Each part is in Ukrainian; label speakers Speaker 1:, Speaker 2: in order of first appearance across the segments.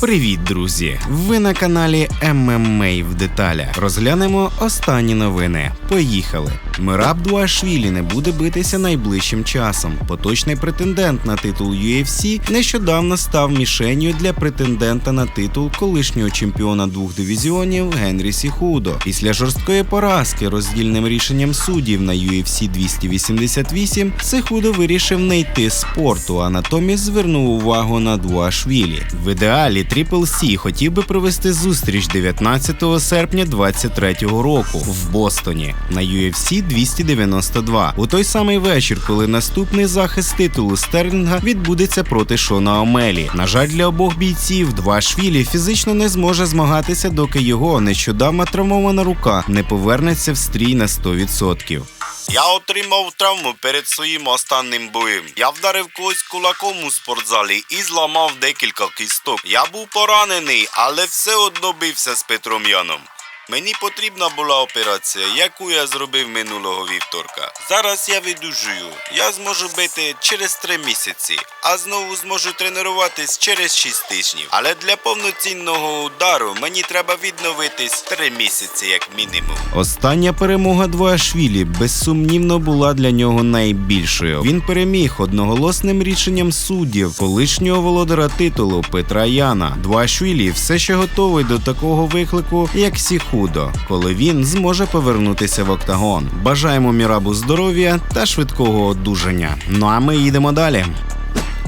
Speaker 1: Привіт, друзі! Ви на каналі ММА в деталях. Розглянемо останні новини. Поїхали. Мираб Дуашвілі не буде битися найближчим часом. Поточний претендент на титул UFC нещодавно став мішенью для претендента на титул колишнього чемпіона двох дивізіонів Генрі Сіхудо. Після жорсткої поразки роздільним рішенням суддів на UFC 288 Сихудо вирішив не йти спорту, а натомість звернув увагу на Дуашвілі. В ідеалі Triple C хотів би провести зустріч 19 серпня 2023 року в Бостоні на UFC 292 у той самий вечір, коли наступний захист титулу Стерлінга відбудеться проти Шона Омелі. На жаль, для обох бійців Дуашвілі фізично не зможе змагатися, доки його нещодавно травмована рука не повернеться в стрій на 100%.
Speaker 2: Я отримав травму перед своїм останнім боєм. Я вдарив когось кулаком у спортзалі і зламав декілька кісток. Я був поранений, але все одно бився з Петром Яном. Мені потрібна була операція, яку я зробив минулого вівторка. Зараз я видужую. Я зможу бити через три місяці, а знову зможу тренуватись через шість тижнів. Але для повноцінного удару мені треба відновитись три місяці, як мінімум.
Speaker 1: Остання перемога Дуашвілі безсумнівно була для нього найбільшою. Він переміг одноголосним рішенням суддів колишнього володара титулу Петра Яна. Дуашвілі все ще готовий до такого виклику, як Сіхудо, коли він зможе повернутися в октагон. Бажаємо Мірабу здоров'я та швидкого одужання. Ну а ми їдемо далі.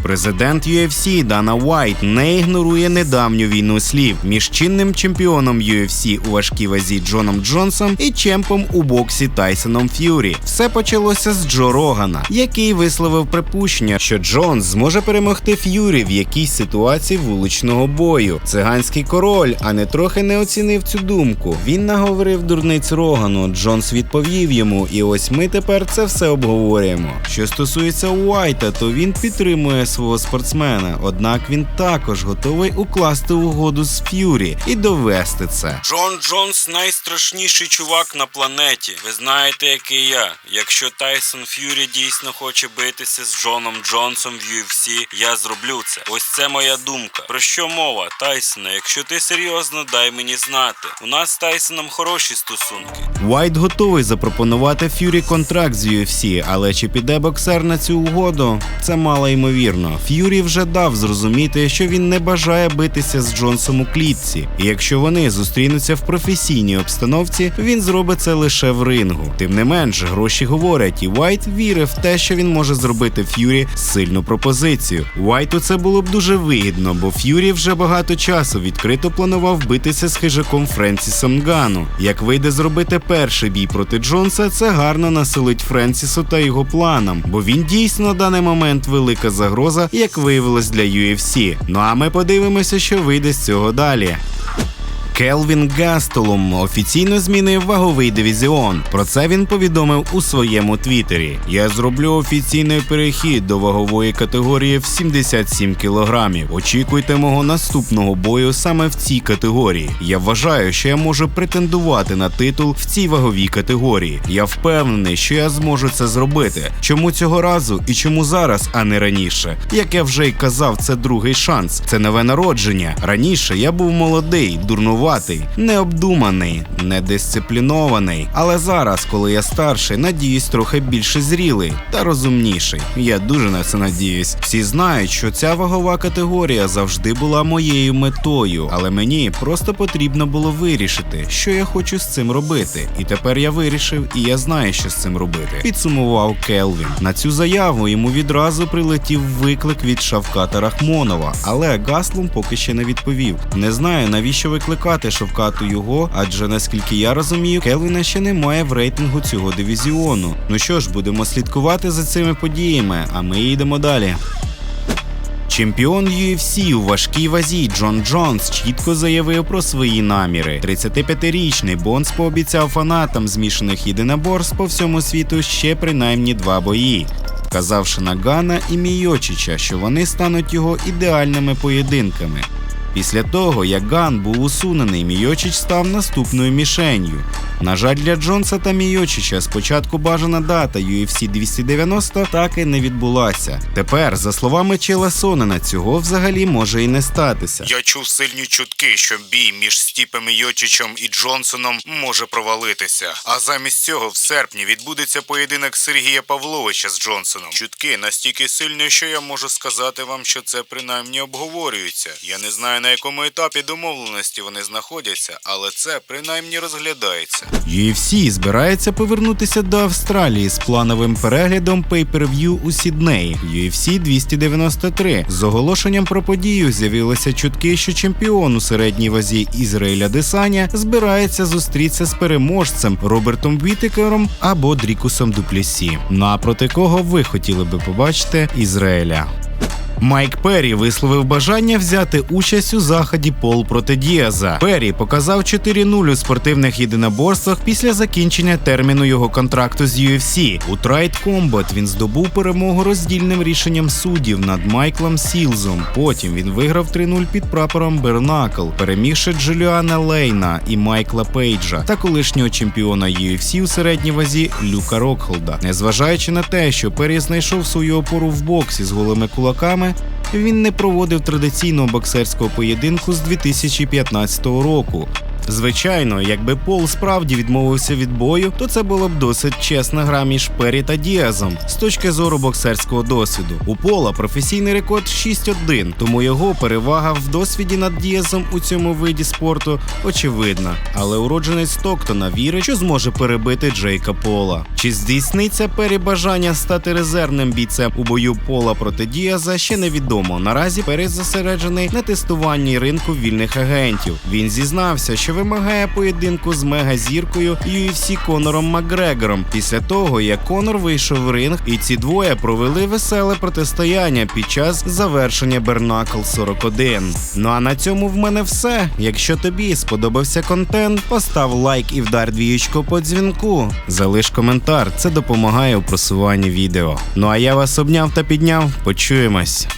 Speaker 1: Президент UFC Дана Уайт не ігнорує недавню війну слів між чинним чемпіоном UFC у важкій вазі Джоном Джонсом і чемпом у боксі Тайсоном Ф'юрі. Все почалося з Джо Рогана, який висловив припущення, що Джонс зможе перемогти Ф'юрі в якійсь ситуації вуличного бою. Циганський король, а не трохи не оцінив цю думку. Він наговорив дурниць Рогану. Джонс відповів йому, і ось ми тепер це все обговорюємо. Що стосується Уайта, то він підтримує свого спортсмена, однак він також готовий укласти угоду з Ф'юрі і довести це.
Speaker 2: Джон Джонс найстрашніший чувак на планеті. Ви знаєте, який я. Якщо Тайсон Ф'юрі дійсно хоче битися з Джоном Джонсом в UFC, я зроблю це. Ось це моя думка. Про що мова, Тайсона? Якщо ти серйозно, дай мені знати. У нас з Тайсоном хороші стосунки.
Speaker 1: Уайт готовий запропонувати Ф'юрі контракт з UFC, але чи піде боксер на цю угоду? Це мало ймовірно. Ф'юрі вже дав зрозуміти, що він не бажає битися з Джонсом у клітці, і якщо вони зустрінуться в професійній обстановці, він зробить це лише в рингу. Тим не менш, гроші говорять, і Уайт вірив в те, що він може зробити Ф'юрі сильну пропозицію. Уайту це було б дуже вигідно, бо Ф'юрі вже багато часу відкрито планував битися з хижаком Френсісом Гану. Як вийде зробити перший бій проти Джонса, це гарно насилить Френсісу та його планам, бо він дійсно на даний момент велика загроза, як виявилось для UFC. Ну а ми подивимося, що вийде з цього далі. Келвін Гастелум офіційно змінив ваговий дивізіон. Про це він повідомив у своєму твіттері. Я зроблю офіційний перехід до вагової категорії в 77 кілограмів. Очікуйте мого наступного бою саме в цій категорії. Я вважаю, що я можу претендувати на титул в цій ваговій категорії. Я впевнений, що я зможу це зробити. Чому цього разу і чому зараз, а не раніше? Як я вже й казав, це другий шанс. Це нове народження. Раніше я був молодий, дурнуватий, необдуманий, недисциплінований. Але зараз, коли я старший, надіюсь, трохи більше зрілий та розумніший. Я дуже на це надіюсь. Всі знають, що ця вагова категорія завжди була моєю метою, але мені просто потрібно було вирішити, що я хочу з цим робити. І тепер я вирішив, і я знаю, що з цим робити. Підсумував Келвін. На цю заяву йому відразу прилетів виклик від Шавката Рахмонова, але Гаслум поки ще не відповів. Не знаю, навіщо викликати Шавкату його, адже наскільки я розумію, Келвіна ще немає в рейтингу цього дивізіону. Ну що ж, будемо слідкувати за цими подіями, а ми йдемо далі. Чемпіон UFC у важкій вазі Джон Джонс чітко заявив про свої наміри. 35-річний Бонс пообіцяв фанатам змішаних єдиноборств по всьому світу ще принаймні два бої. Вказавши на Гана і Мійочича, що вони стануть його ідеальними поєдинками. Після того, як Ган був усунений, Мійочич став наступною мішенью. На жаль, для Джонса та Мійочича спочатку бажана дата UFC 290 так і не відбулася. Тепер, за словами Чела Сонена, цього взагалі може і не статися.
Speaker 3: Я чув сильні чутки, що бій між Стіпом Йочичем і Джонсоном може провалитися. А замість цього в серпні відбудеться поєдинок Сергія Павловича з Джонсоном. Чутки настільки сильні, що я можу сказати вам, що це принаймні обговорюється. Я не знаю на якому етапі домовленості вони знаходяться, але це принаймні розглядається.
Speaker 1: UFC збирається повернутися до Австралії з плановим переглядом pay-per-view у Сіднеї UFC 293. З оголошенням про подію з'явилися чутки, що чемпіон у середній вазі Ізраїля Десаня збирається зустрітися з переможцем Робертом Вітекером або Дрікусом Дуплесі. Ну а проти кого ви хотіли би побачити Ізраїля? Майк Перрі висловив бажання взяти участь у заході Пол проти Діаза. Перрі показав 4-0 у спортивних єдиноборствах після закінчення терміну його контракту з UFC. У Trade Combat він здобув перемогу роздільним рішенням суддів над Майклом Сілзом. Потім він виграв 3-0 під прапором Бернакл, перемігши Джуліана Лейна і Майкла Пейджа та колишнього чемпіона UFC у середній вазі Люка Рокхолда. Незважаючи на те, що Перрі знайшов свою опору в боксі з голими кулаками, він не проводив традиційного боксерського поєдинку з 2015 року. Звичайно, якби Пол справді відмовився від бою, то це було б досить чесна гра між Пері та Діазом з точки зору боксерського досвіду. У Пола професійний рекорд 6-1, тому його перевага в досвіді над Діазом у цьому виді спорту очевидна. Але уродженець Стоктона вірить, що зможе перебити Джейка Пола. Чи здійсниться Пері бажання стати резервним бійцем у бою Пола проти Діаза, ще невідомо. Наразі Пері зосереджений на тестуванні ринку вільних агентів. Він зізнався, що вимагає поєдинку з мегазіркою UFC Конором Макгрегором після того, як Конор вийшов в ринг, і ці двоє провели веселе протистояння під час завершення Бернакл 41. Ну а на цьому в мене все. Якщо тобі сподобався контент, постав лайк і вдар двіючку по дзвінку. Залиш коментар, це допомагає у просуванні відео. Ну а я вас обняв та підняв. Почуємось.